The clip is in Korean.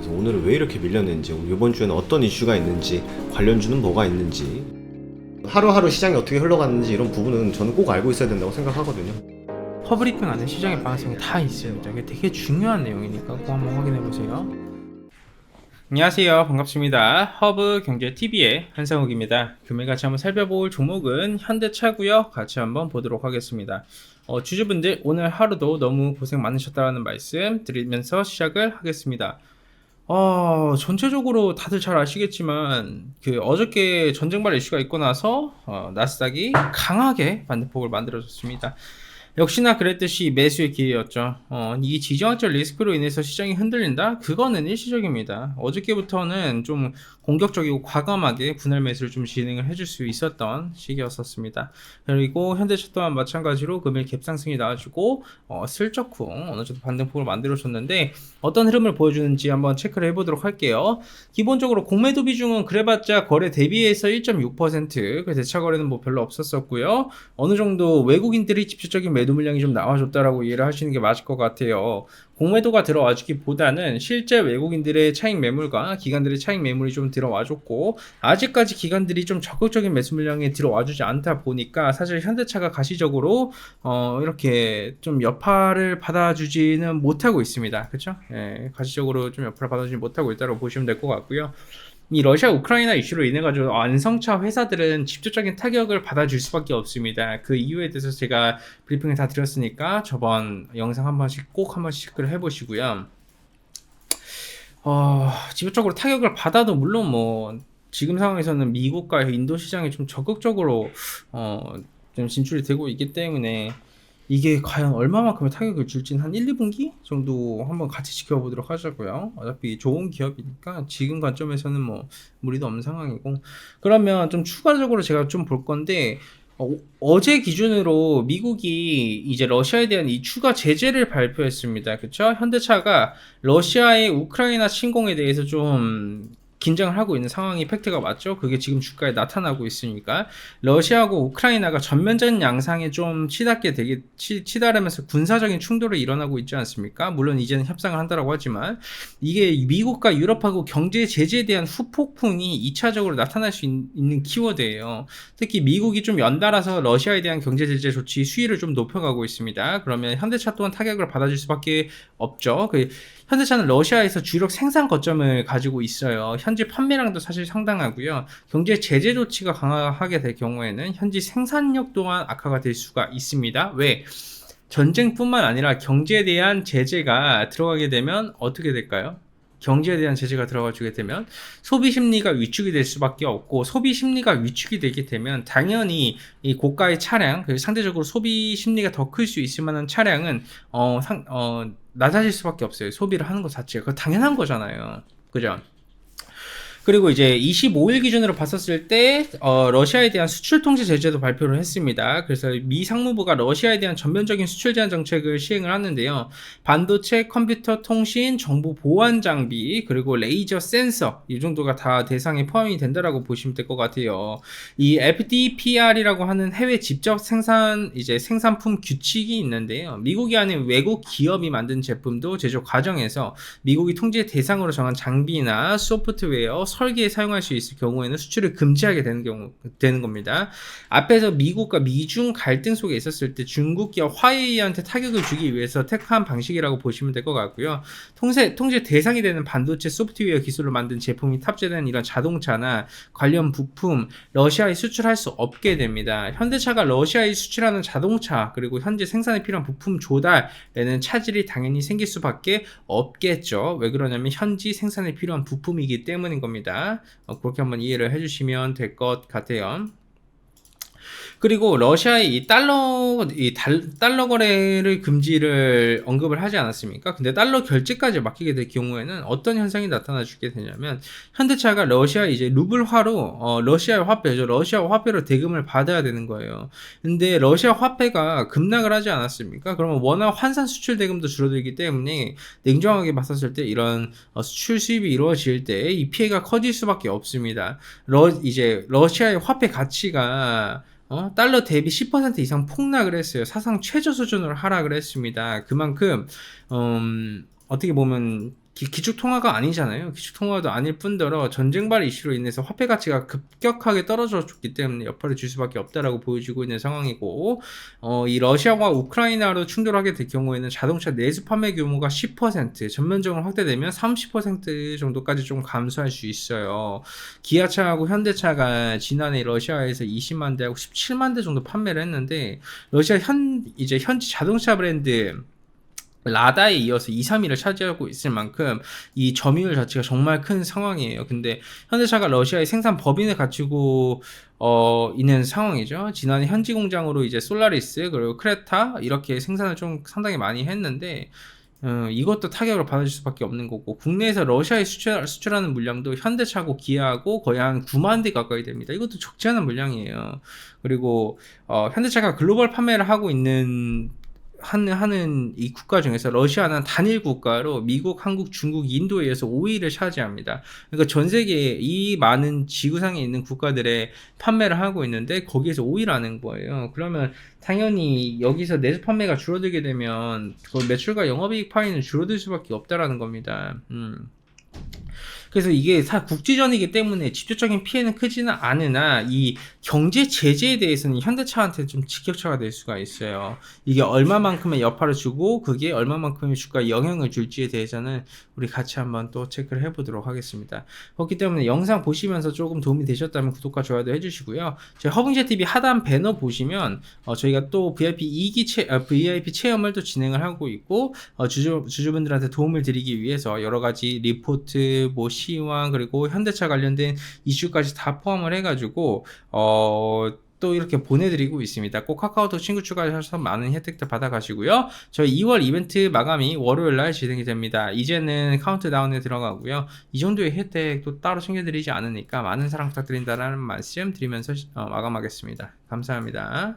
그래서 오늘은 왜 이렇게 밀렸는지, 이번 주에는 어떤 이슈가 있는지, 관련주는 뭐가 있는지, 하루하루 시장이 어떻게 흘러갔는지 이런 부분은 저는 꼭 알고 있어야 된다고 생각하거든요. 허브리핑 안에 시장의 방향성이 다 있습니다. 이게 되게 중요한 내용이니까 꼭 한번 확인해 보세요. 안녕하세요. 반갑습니다. 허브 경제 TV의 한상욱입니다. 금일 같이 한번 살펴볼 종목은 현대차고요. 같이 한번 보도록 하겠습니다. 어, 주주분들 오늘 하루도 너무 고생 많으셨다는 말씀 드리면서 시작을 하겠습니다. 어, 전체적으로 다들 잘 아시겠지만 그 어저께 전쟁발 이슈가 있고 나서 어, 나스닥이 강하게 반대폭을 만들어줬습니다. 역시나 그랬듯이 매수의 기회였죠. 어, 이 지정학적 리스크로 인해서 시장이 흔들린다? 그거는 일시적입니다. 어저께부터는 좀 공격적이고 과감하게 분할 매수를 좀 진행을 해줄 수 있었던 시기였었습니다. 그리고 현대차 또한 마찬가지로 금일 갭상승이 나와주고 어, 슬쩍쿵 어느 정도 반등폭을 만들어줬는데 어떤 흐름을 보여주는지 한번 체크를 해보도록 할게요. 기본적으로 공매도 비중은 그래봤자 거래 대비해서 1.6% 그래서 대차 거래는 뭐 별로 없었었고요. 어느 정도 외국인들이 집중적인 매도 물량이 좀 나와줬다라고 이해를 하시는 게 맞을 것 같아요. 공매도가 들어와주기보다는 실제 외국인들의 차익 매물과 기관들의 차익 매물이 좀 들어와줬고 아직까지 기관들이 좀 적극적인 매수 물량이 들어와주지 않다 보니까 사실 현대차가 가시적으로 어 이렇게 좀 여파를 받아주지는 못하고 있습니다. 그렇죠? 예, 가시적으로 좀 여파를 받아주지 못하고 있다고 보시면 될 것 같고요. 이 러시아 우크라이나 이슈로 인해 가지고 완성차 회사들은 직접적인 타격을 받아줄 수밖에 없습니다. 그 이유에 대해서 제가 브리핑을 다 드렸으니까 저번 영상 한 번씩 꼭 한 번씩 체크를 해보시고요. 어, 직접적으로 타격을 받아도 물론 뭐 지금 상황에서는 미국과 인도 시장에 좀 적극적으로 어, 좀 진출이 되고 있기 때문에 이게 과연 얼마만큼의 타격을 줄지는 한 1, 2분기 정도 한번 같이 지켜보도록 하자고요. 어차피 좋은 기업이니까 지금 관점에서는 뭐 무리도 없는 상황이고 그러면 좀 추가적으로 제가 좀 볼 건데 어, 제 기준으로 미국이 이제 러시아에 대한 이 추가 제재를 발표했습니다. 그렇죠? 현대차가 러시아의 우크라이나 침공에 대해서 좀 긴장을 하고 있는 상황이 팩트가 맞죠? 그게 지금 주가에 나타나고 있으니까 러시아하고 우크라이나가 전면전 양상에 좀 치닫게 되게 치, 치달으면서 군사적인 충돌이 일어나고 있지 않습니까? 물론 이제는 협상을 한다라고 하지만 이게 미국과 유럽하고 경제 제재에 대한 후폭풍이 2차적으로 나타날 수 있, 는 키워드예요. 특히 미국이 좀 연달아서 러시아에 대한 경제 제재 조치 수위를 좀 높여가고 있습니다. 그러면 현대차 또한 타격을 받아줄 수밖에 없죠. 그 현대차는 러시아에서 주력 생산 거점을 가지고 있어요. 현지 판매량도 사실 상당하고요. 경제 제재 조치가 강화하게 될 경우에는 현지 생산력 또한 악화가 될 수가 있습니다. 왜? 전쟁뿐만 아니라 경제에 대한 제재가 들어가게 되면 어떻게 될까요? 경제에 대한 제재가 들어가 주게 되면 소비 심리가 위축이 될 수밖에 없고 소비 심리가 위축이 되게 되면 당연히 이 고가의 차량 그 상대적으로 소비 심리가 더 클 수 있을 만한 차량은 어, 상, 어 낮아질 수밖에 없어요 소비를 하는 것 자체가 그 당연한 거잖아요 그죠 그리고 이제 25일 기준으로 봤었을 때 어, 러시아에 대한 수출 통제 제재도 발표를 했습니다. 그래서 미 상무부가 러시아에 대한 전면적인 수출 제한 정책을 시행을 하는데요. 반도체, 컴퓨터, 통신, 정보 보안 장비 그리고 레이저 센서 이 정도가 다 대상에 포함이 된다라고 보시면 될 것 같아요. 이 FDPR이라고 하는 해외 직접 생산 이제 생산품 규칙이 있는데요. 미국이 아닌 외국 기업이 만든 제품도 제조 과정에서 미국이 통제 대상으로 정한 장비나 소프트웨어 설계에 사용할 수 있을 경우에는 수출을 금지하게 되는 경우 되는 겁니다. 앞에서 미국과 미중 갈등 속에 있었을 때 중국 기업 화웨이한테 타격을 주기 위해서 택한 방식이라고 보시면 될 것 같고요. 통제 통제 대상이 되는 반도체 소프트웨어 기술을 만든 제품이 탑재된 이런 자동차나 관련 부품 러시아에 수출할 수 없게 됩니다. 현대차가 러시아에 수출하는 자동차 그리고 현재 생산에 필요한 부품 조달에는 차질이 당연히 생길 수밖에 없겠죠. 왜 그러냐면 현지 생산에 필요한 부품이기 때문인 겁니다. 겁니다. 어, 그렇게 한번 이해를 해주시면 될 것 같아요. 그리고 러시아의 이 달러 이 달, 달러 거래를 금지를 언급을 하지 않았습니까? 근데 달러 결제까지 맡기게 될 경우에는 어떤 현상이 나타나 주게 되냐면 현대차가 러시아 이제 루블화로 어, 러시아 화폐죠. 러시아 화폐로 대금을 받아야 되는 거예요. 근데 러시아 화폐가 급락을 하지 않았습니까? 그러면 워낙 환산 수출 대금도 줄어들기 때문에 냉정하게 봤었을 때 이런 어, 수출 수입이 이루어질 때 이 피해가 커질 수밖에 없습니다. 러 이제 러시아의 화폐 가치가 어, 달러 대비 10% 이상 폭락을 했어요. 사상 최저 수준으로 하락을 했습니다. 그만큼 음, 어떻게 보면 기, 축 통화가 아니잖아요. 기축 통화도 아닐 뿐더러 전쟁발 이슈로 인해서 화폐 가치가 급격하게 떨어졌기 때문에 여파를 줄 수밖에 없다라고 보여지고 있는 상황이고, 어, 이 러시아와 우크라이나로 충돌하게 될 경우에는 자동차 내수 판매 규모가 10% 전면적으로 확대되면 30% 정도까지 좀 감소할 수 있어요. 기아차하고 현대차가 지난해 러시아에서 20만 대하고 17만 대 정도 판매를 했는데 러시아 현 이제 현지 자동차 브랜드 라다에 이어서 2, 3위를 차지하고 있을 만큼 이 점유율 자체가 정말 큰 상황이에요. 근데 현대차가 러시아의 생산 법인을 갖추고 어, 있는 상황이죠. 지난해 현지 공장으로 이제 솔라리스 그리고 크레타 이렇게 생산을 좀 상당히 많이 했는데 어, 이것도 타격을 받을 수밖에 없는 거고 국내에서 러시아에 수출, 수출하는 물량도 현대차고 기아하고 거의 한 9만 대 가까이 됩니다. 이것도 적지 않은 물량이에요. 그리고 어, 현대차가 글로벌 판매를 하고 있는 하는, 하는 이 국가 중에서 러시아는 단일 국가로 미국, 한국, 중국, 인도에 의해서 5위를 차지합니다. 그러니까 전 세계에 이 많은 지구상에 있는 국가들의 판매를 하고 있는데 거기에서 5위라는 거예요. 그러면 당연히 여기서 내수 판매가 줄어들게 되면 그 매출과 영업이익 파이는 줄어들 수밖에 없다라는 겁니다. 음. 그래서 이게 사 국지전이기 때문에 직접적인 피해는 크지는 않으나 이 경제 제재에 대해서는 현대차한테 좀 직격차가 될 수가 있어요. 이게 얼마만큼의 여파를 주고 그게 얼마만큼의 주가에 영향을 줄지에 대해서는 우리 같이 한번 또 체크를 해보도록 하겠습니다. 그렇기 때문에 영상 보시면서 조금 도움이 되셨다면 구독과 좋아요도 해주시고요. 저희 허붕제 TV 하단 배너 보시면 어, 저희가 또 VIP 2기 체, 어, VIP 체험을 또 진행을 하고 있고 어, 주주 주주분들한테 도움을 드리기 위해서 여러 가지 리포트, 뭐 시황 그리고 현대차 관련된 이슈까지 다 포함을 해가지고 어. 또 이렇게 보내드리고 있습니다. 꼭 카카오톡 친구 추가하셔서 많은 혜택들 받아가시고요. 저희 2월 이벤트 마감이 월요일 날 진행이 됩니다. 이제는 카운트다운에 들어가고요. 이 정도의 혜택 또 따로 챙겨드리지 않으니까 많은 사랑 부탁드린다는 말씀 드리면서 어, 마감하겠습니다. 감사합니다.